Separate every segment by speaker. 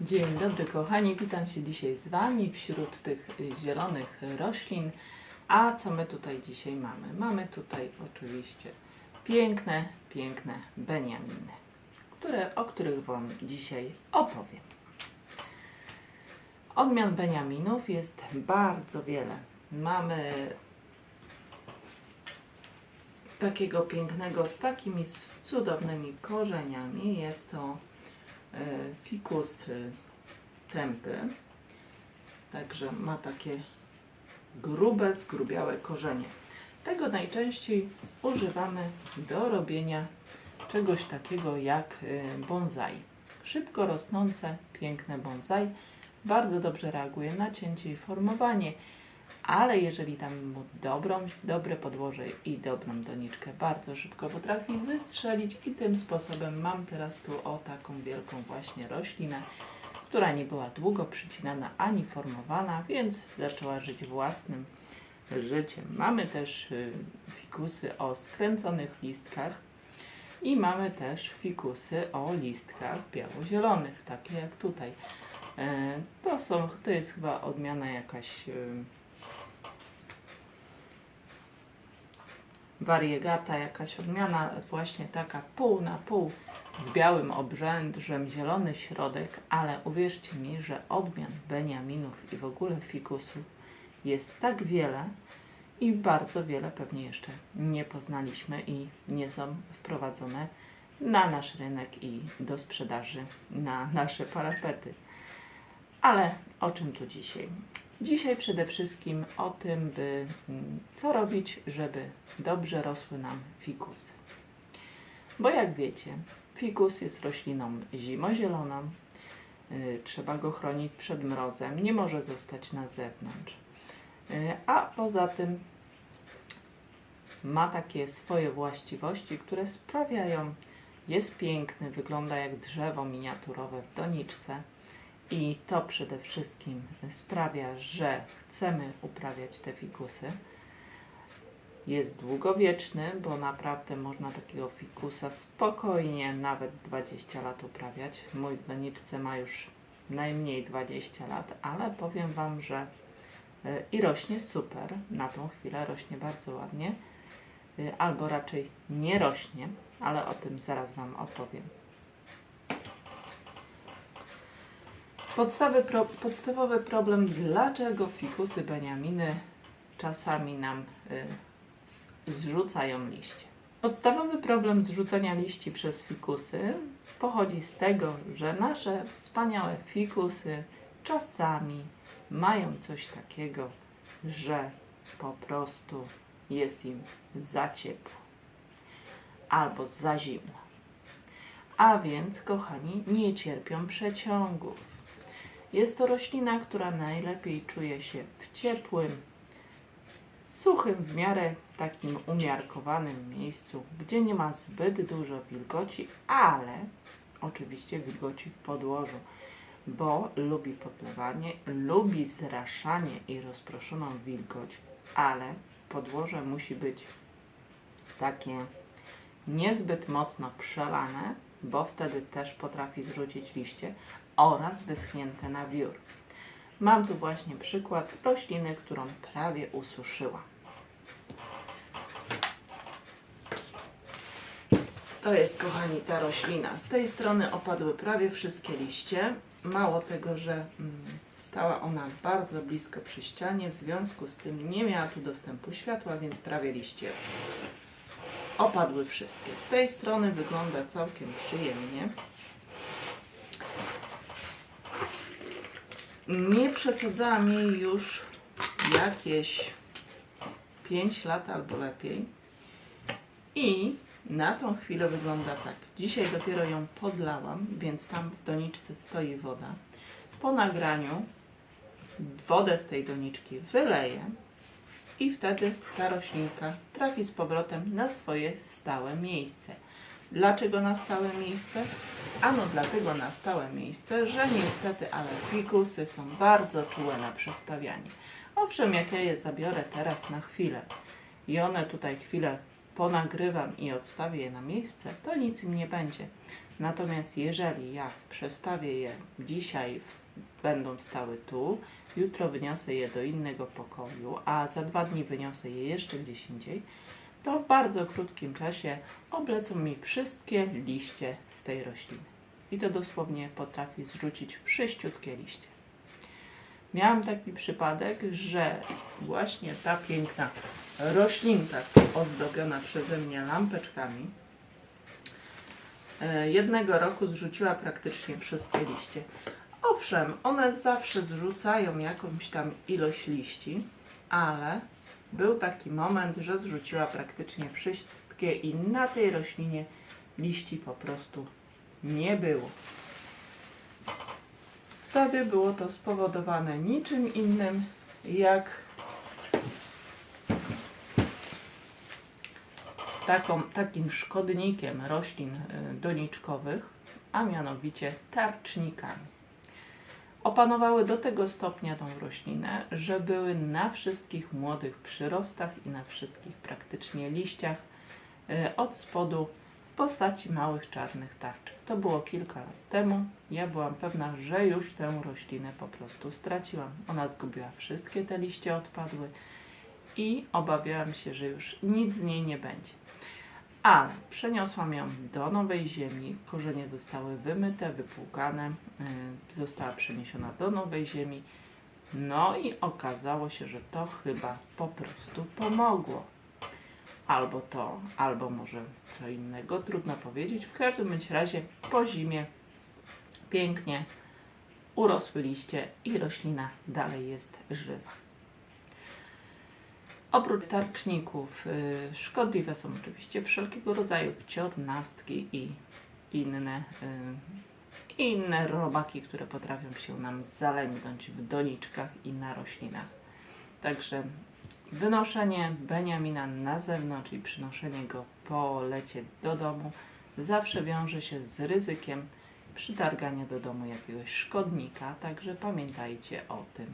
Speaker 1: Dzień dobry kochani, witam się dzisiaj z Wami wśród tych zielonych roślin. A co my tutaj dzisiaj mamy? Mamy tutaj oczywiście piękne, piękne beniaminy, które, o których Wam dzisiaj opowiem. Odmian beniaminów jest bardzo wiele. Mamy takiego pięknego z takimi cudownymi korzeniami. Jest to fikus e, tępy. Także ma takie grube, zgrubiałe korzenie. Tego najczęściej używamy do robienia czegoś takiego jak e, bonsai. Szybko rosnące, piękne bonsai. Bardzo dobrze reaguje na cięcie i formowanie, ale jeżeli damy mu dobrą, dobre podłoże i dobrą doniczkę, bardzo szybko potrafi wystrzelić i tym sposobem mam teraz tu o taką wielką właśnie roślinę, która nie była długo przycinana ani formowana, więc zaczęła żyć własnym życiem. Mamy też y, fikusy o skręconych listkach i mamy też fikusy o listkach biało-zielonych, takie jak tutaj. E, To są, to jest chyba odmiana jakaś wariegata, jakaś odmiana właśnie taka pół na pół z białym obrzędrzem, zielony środek, ale uwierzcie mi, że odmian beniaminów i w ogóle fikusów jest tak wiele i bardzo wiele pewnie jeszcze nie poznaliśmy i nie są wprowadzone na nasz rynek i do sprzedaży na nasze parapety. Ale o czym tu dzisiaj? Dzisiaj przede wszystkim o tym, by mm, co robić, żeby dobrze rosły nam fikusy. Bo jak wiecie, fikus jest rośliną zimozieloną, y, trzeba go chronić przed mrozem, nie może zostać na zewnątrz. Y, a poza tym ma takie swoje właściwości, które sprawiają, jest piękny, wygląda jak drzewo miniaturowe w doniczce i to przede wszystkim sprawia, że chcemy uprawiać te fikusy. Jest długowieczny, bo naprawdę można takiego fikusa spokojnie nawet 20 lat uprawiać. Mój w doniczce ma już najmniej 20 lat, ale powiem Wam, że y, i rośnie super, na tą chwilę rośnie bardzo ładnie, y, albo raczej nie rośnie, ale o tym zaraz Wam opowiem. Podstawy pro, podstawowy problem, dlaczego fikusy beniaminy czasami nam y, zrzucają liście. Podstawowy problem zrzucania liści przez fikusy pochodzi z tego, że nasze wspaniałe fikusy czasami mają coś takiego, że po prostu jest im za ciepło albo za zimno. A więc, kochani, nie cierpią przeciągów. Jest to roślina, która najlepiej czuje się w ciepłym, suchym, w miarę takim umiarkowanym miejscu, gdzie nie ma zbyt dużo wilgoci, ale oczywiście wilgoci w podłożu, bo lubi podlewanie, lubi zraszanie i rozproszoną wilgoć, ale podłoże musi być takie niezbyt mocno przelane, bo wtedy też potrafi zrzucić liście oraz wyschnięte na wiór. Mam tu właśnie przykład rośliny, którą prawie ususzyła. To jest, kochani, ta roślina. Z tej strony opadły prawie wszystkie liście. Mało tego, że mm, stała ona bardzo blisko przy ścianie, w związku z tym nie miała tu dostępu światła, więc prawie liście opadły wszystkie. Z tej strony wygląda całkiem przyjemnie. Nie przesadzałam jej już jakieś 5 lat albo lepiej. I na tą chwilę wygląda tak. Dzisiaj dopiero ją podlałam, więc tam w doniczce stoi woda. Po nagraniu wodę z tej doniczki wyleję i wtedy ta roślinka trafi z powrotem na swoje stałe miejsce. Dlaczego na stałe miejsce? Ano dlatego na stałe miejsce, że niestety, ale fikusy są bardzo czułe na przestawianie. Owszem, jak ja je zabiorę teraz na chwilę i one tutaj chwilę ponagrywam i odstawię je na miejsce, to nic im nie będzie. Natomiast jeżeli ja przestawię je dzisiaj, będą stały tu, jutro wyniosę je do innego pokoju, a za dwa dni wyniosę je jeszcze gdzieś indziej, to w bardzo krótkim czasie oblecą mi wszystkie liście z tej rośliny. I to dosłownie potrafi zrzucić wszyściutkie liście. Miałam taki przypadek, że właśnie ta piękna roślinka ozdobiona przeze mnie lampeczkami e, jednego roku zrzuciła praktycznie wszystkie liście. Owszem, one zawsze zrzucają jakąś tam ilość liści, ale był taki moment, że zrzuciła praktycznie wszystkie i na tej roślinie liści po prostu nie było. Wtedy było to spowodowane niczym innym jak taką, takim szkodnikiem roślin y, doniczkowych, a mianowicie tarcznikami. Opanowały do tego stopnia tą roślinę, że były na wszystkich młodych przyrostach i na wszystkich praktycznie liściach y, od spodu w postaci małych czarnych tarczek. To było kilka lat temu. Ja byłam pewna, że już tę roślinę po prostu straciłam. Ona zgubiła wszystkie te liście, odpadły i obawiałam się, że już nic z niej nie będzie. Ale przeniosłam ją do nowej ziemi, korzenie zostały wymyte, wypłukane, y, została przeniesiona do nowej ziemi. No i okazało się, że to chyba po prostu pomogło. Albo to, albo może co innego, trudno powiedzieć. W każdym bądź razie po zimie pięknie urosły liście i roślina dalej jest żywa. Oprócz tarczników y, szkodliwe są oczywiście wszelkiego rodzaju wciornastki i inne, y, inne robaki, które potrafią się nam zalęgnąć w doniczkach i na roślinach. Także wynoszenie Beniamina na zewnątrz i przynoszenie go po lecie do domu zawsze wiąże się z ryzykiem przytargania do domu jakiegoś szkodnika, także pamiętajcie o tym.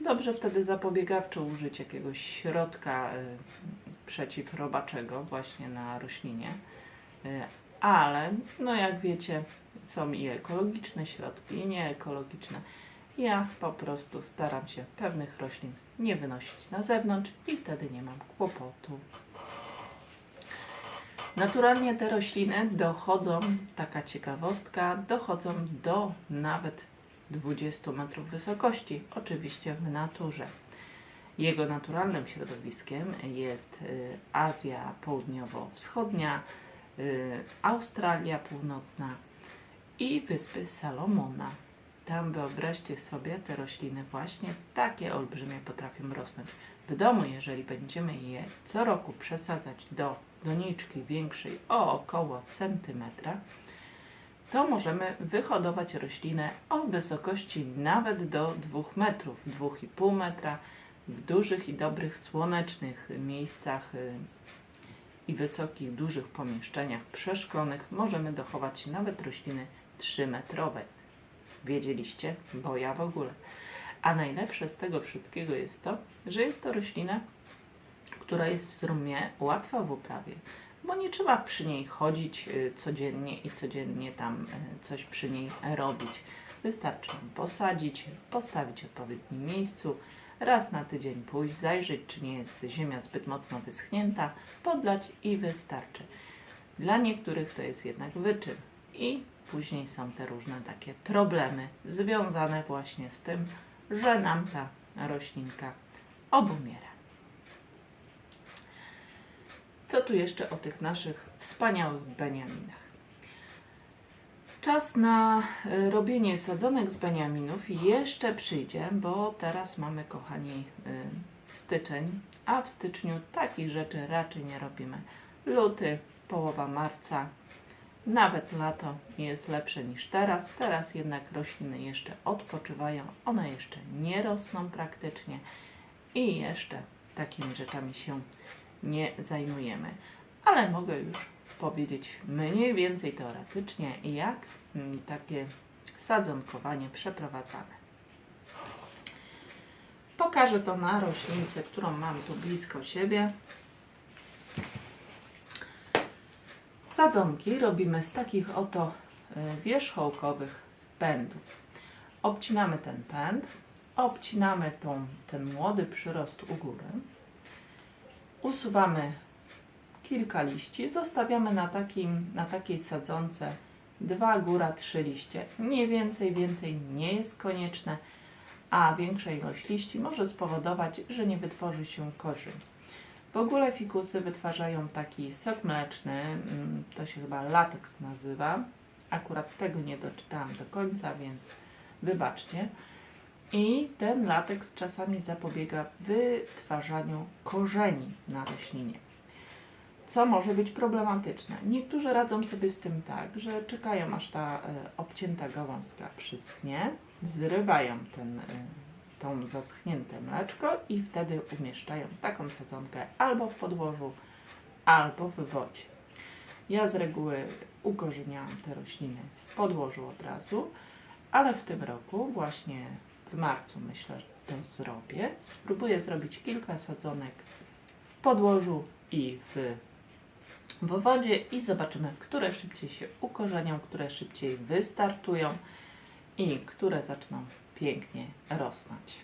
Speaker 1: Dobrze wtedy zapobiegawczo użyć jakiegoś środka y, przeciwrobaczego właśnie na roślinie, y, ale no jak wiecie są i ekologiczne środki i nieekologiczne. Ja po prostu staram się pewnych roślin nie wynosić na zewnątrz i wtedy nie mam kłopotu. Naturalnie te rośliny dochodzą, taka ciekawostka, dochodzą do nawet 20 metrów wysokości, oczywiście w naturze. Jego naturalnym środowiskiem jest y, Azja Południowo-Wschodnia, y, Australia Północna i Wyspy Salomona. Tam wyobraźcie sobie, te rośliny właśnie takie olbrzymie potrafią rosnąć. W domu, jeżeli będziemy je co roku przesadzać do doniczki większej o około centymetra, to możemy wyhodować roślinę o wysokości nawet do 2 metrów, 2,5 metra w dużych i dobrych słonecznych miejscach y, i wysokich, dużych pomieszczeniach przeszklonych możemy dochować nawet rośliny 3-metrowe. Wiedzieliście? Bo ja w ogóle. A najlepsze z tego wszystkiego jest to, że jest to roślina, która jest w sumie łatwa w uprawie, bo nie trzeba przy niej chodzić y, codziennie i codziennie tam y, coś przy niej robić. Wystarczy ją posadzić, postawić w odpowiednim miejscu, raz na tydzień pójść, zajrzeć, czy nie jest ziemia zbyt mocno wyschnięta, podlać i wystarczy. Dla niektórych to jest jednak wyczyn i później są te różne takie problemy związane właśnie z tym, że nam ta roślinka obumiera. Co tu jeszcze o tych naszych wspaniałych beniaminach? Czas na y, robienie sadzonek z beniaminów jeszcze przyjdzie, bo teraz mamy, kochani, y, styczeń, a w styczniu takich rzeczy raczej nie robimy. Luty, połowa marca, nawet lato jest lepsze niż teraz. Teraz jednak rośliny jeszcze odpoczywają, one jeszcze nie rosną praktycznie i jeszcze takimi rzeczami się nie zajmujemy. Ale mogę już powiedzieć mniej więcej teoretycznie, jak takie sadzonkowanie przeprowadzane. Pokażę to na roślince, którą mam tu blisko siebie. Sadzonki robimy z takich oto y, wierzchołkowych pędów. Obcinamy ten pęd, obcinamy tą, ten młody przyrost u góry, usuwamy kilka liści, zostawiamy na, takim, na takiej sadzonce dwa, góra trzy liście. Nie więcej, więcej nie jest konieczne, a większa ilość liści może spowodować, że nie wytworzy się korzeń. W ogóle fikusy wytwarzają taki sok mleczny, mm, to się chyba lateks nazywa. Akurat tego nie doczytałam do końca, więc wybaczcie. I ten lateks czasami zapobiega wytwarzaniu korzeni na roślinie. Co może być problematyczne? Niektórzy radzą sobie z tym tak, że czekają aż ta e, obcięta gałązka przyschnie, zrywają ten, e, tą zaschnięte mleczko i wtedy umieszczają taką sadzonkę albo w podłożu, albo w wodzie. Ja z reguły ukorzeniałam te rośliny w podłożu od razu, ale w tym roku, właśnie w marcu myślę, że to zrobię. Spróbuję zrobić kilka sadzonek w podłożu i w, w wodzie i zobaczymy, które szybciej się ukorzenią, które szybciej wystartują i które zaczną pięknie rosnąć.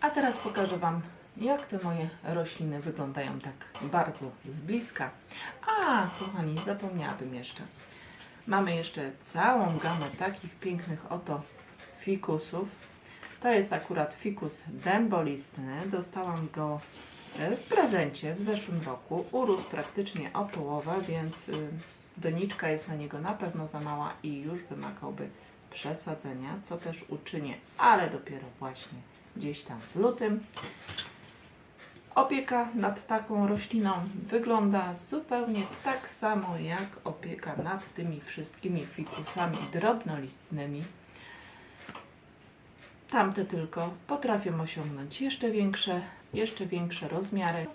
Speaker 1: A teraz pokażę Wam, jak te moje rośliny wyglądają tak bardzo z bliska. A, kochani, zapomniałabym jeszcze. Mamy jeszcze całą gamę takich pięknych oto fikusów. To jest akurat fikus dębolistny. Dostałam go e, w prezencie w zeszłym roku. Urósł praktycznie o połowę, więc y, doniczka jest na niego na pewno za mała i już wymagałby przesadzenia, co też uczynię, ale dopiero właśnie gdzieś tam w lutym. Opieka nad taką rośliną wygląda zupełnie tak samo jak opieka nad tymi wszystkimi fikusami drobnolistnymi. Tamte tylko potrafią osiągnąć jeszcze większe, jeszcze większe rozmiary.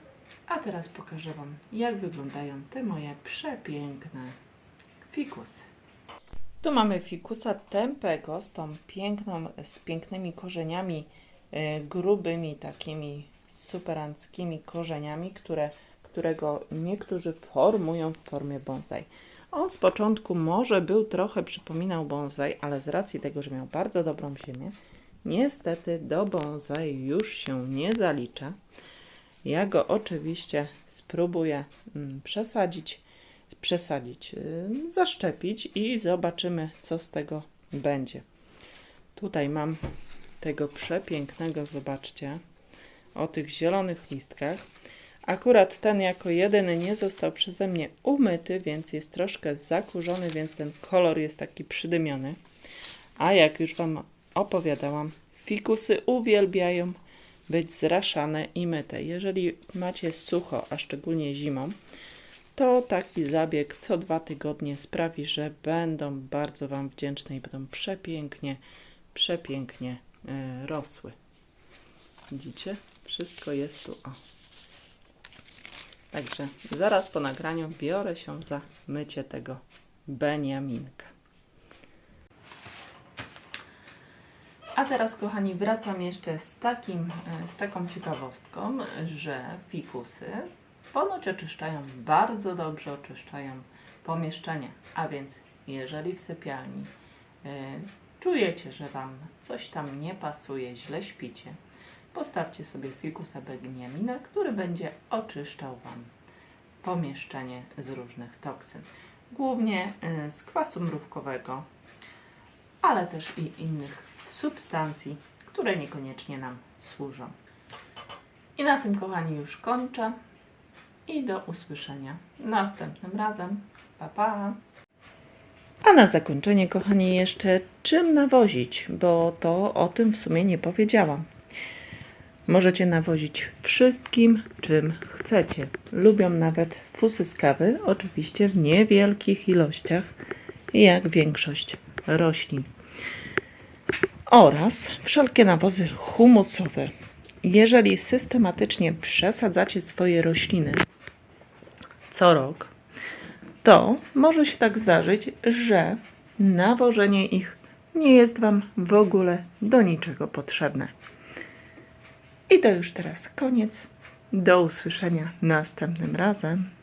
Speaker 1: A teraz pokażę Wam, jak wyglądają te moje przepiękne fikusy. Tu mamy fikusa tępego z tą piękną, z pięknymi korzeniami, e, grubymi takimi superanckimi korzeniami, które, którego niektórzy formują w formie bonsai. On z początku może był trochę przypominał bonsai, ale z racji tego, że miał bardzo dobrą ziemię, niestety do bonsai już się nie zalicza. Ja go oczywiście spróbuję mm, przesadzić, przesadzić, yy, zaszczepić i zobaczymy, co z tego będzie. Tutaj mam tego przepięknego, zobaczcie, o tych zielonych listkach. Akurat ten jako jedyny nie został przeze mnie umyty, więc jest troszkę zakurzony, więc ten kolor jest taki przydymiony. A jak już Wam opowiadałam, fikusy uwielbiają być zraszane i myte. Jeżeli macie sucho, a szczególnie zimą, to taki zabieg co dwa tygodnie sprawi, że będą bardzo Wam wdzięczne i będą przepięknie, przepięknie e, rosły. Widzicie? Wszystko jest tu. O. Także zaraz po nagraniu biorę się za mycie tego Beniaminka. A teraz, kochani, wracam jeszcze z, takim, e, z taką ciekawostką, że fikusy ponoć oczyszczają, bardzo dobrze oczyszczają pomieszczenia. A więc, jeżeli w sypialni y, czujecie, że Wam coś tam nie pasuje, źle śpicie, postawcie sobie fikusa beniamina, który będzie oczyszczał Wam pomieszczenie z różnych toksyn. Głównie y, z kwasu mrówkowego, ale też i innych substancji, które niekoniecznie nam służą. I na tym, kochani, już kończę. I do usłyszenia następnym razem. Pa, pa! A na zakończenie, kochani, jeszcze czym nawozić, bo to o tym w sumie nie powiedziałam. Możecie nawozić wszystkim, czym chcecie. Lubią nawet fusy z kawy, oczywiście w niewielkich ilościach, jak większość roślin. Oraz wszelkie nawozy humusowe. Jeżeli systematycznie przesadzacie swoje rośliny co rok, to może się tak zdarzyć, że nawożenie ich nie jest Wam w ogóle do niczego potrzebne. I to już teraz koniec. Do usłyszenia następnym razem.